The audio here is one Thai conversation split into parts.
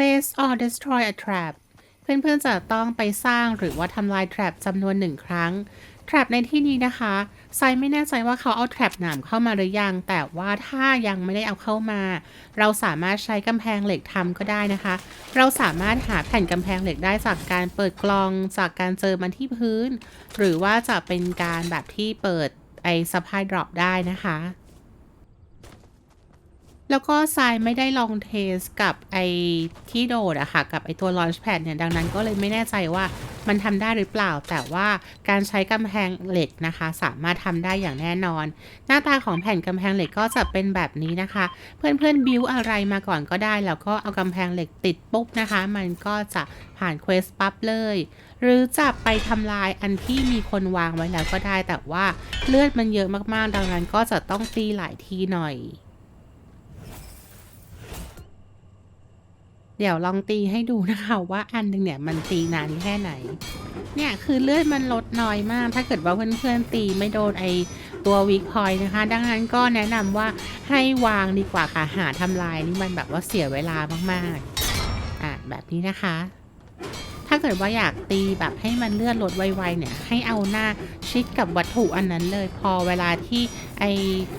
place or destroy a trap เพื่อนๆจะต้องไปสร้างหรือว่าทำลาย trap จำนวนหนึ่งครั้ง trap ในที่นี้นะคะไซไม่แน่ใจว่าเขาเอา trap หนามเข้ามาหรือยัง แต่ว่าถ้ายังไม่ได้เอาเข้ามา เราสามารถใช้กำแพงเหล็กทำก็ได้นะคะ เราสามารถหาแผ่นกำแพงเหล็กได้จากการเปิดกลองจากการเจอมันที่พื้น หรือว่าจะเป็นการแบบที่เปิดไอ้สปายดรอปได้นะคะ แล้วก็ทรายไม่ได้ลองเทสกับไอ้ที่โดดอะค่ะ กับไอ้ตัว Launchpad เนี่ย ดังนั้นก็เลยไม่แน่ใจว่ามันทำได้หรือเปล่า แต่ว่าการใช้กำแพงเหล็กนะคะ สามารถทำได้อย่างแน่นอน หน้าตาของแผ่นกำแพงเหล็กก็จะเป็นแบบนี้นะคะ เพื่อนๆบิวอะไรมาก่อนก็ได้ แล้วก็เอากำแพงเหล็กติดปุ๊บนะคะ มันก็จะผ่านเควสปั๊บเลย หรือจะไปทำลายอันที่มีคนวางไว้แล้วก็ได้ แต่ว่าเลือดมันเยอะมากๆ ดังนั้นก็จะต้องตีหลายทีหน่อย เดี๋ยวลองตีให้ดูนะคะว่าอันหนึ่งเนี่ยมันตีนานแค่ไหน เนี่ยคือเลือดมันลดน้อยมาก ถ้าเกิดว่าเพื่อนๆตีไม่โดนไอตัววีคพอยนะคะ ดังนั้นก็แนะนำว่าให้วางดีกว่าค่ะหาทำลายนี่มันแบบว่าเสียเวลามากๆอะแบบนี้นะคะ ถ้าเกิดว่าอยากตีแบบให้มันเลือดลดไวๆเนี่ย ให้เอาหน้าชิดกับวัตถุอันนั้นเลย พอเวลาที่ไอ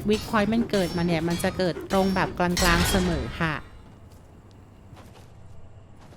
วิกพอยต์มันเกิดมาเนี่ย มันจะเกิดตรงแบบกลางๆเสมอค่ะ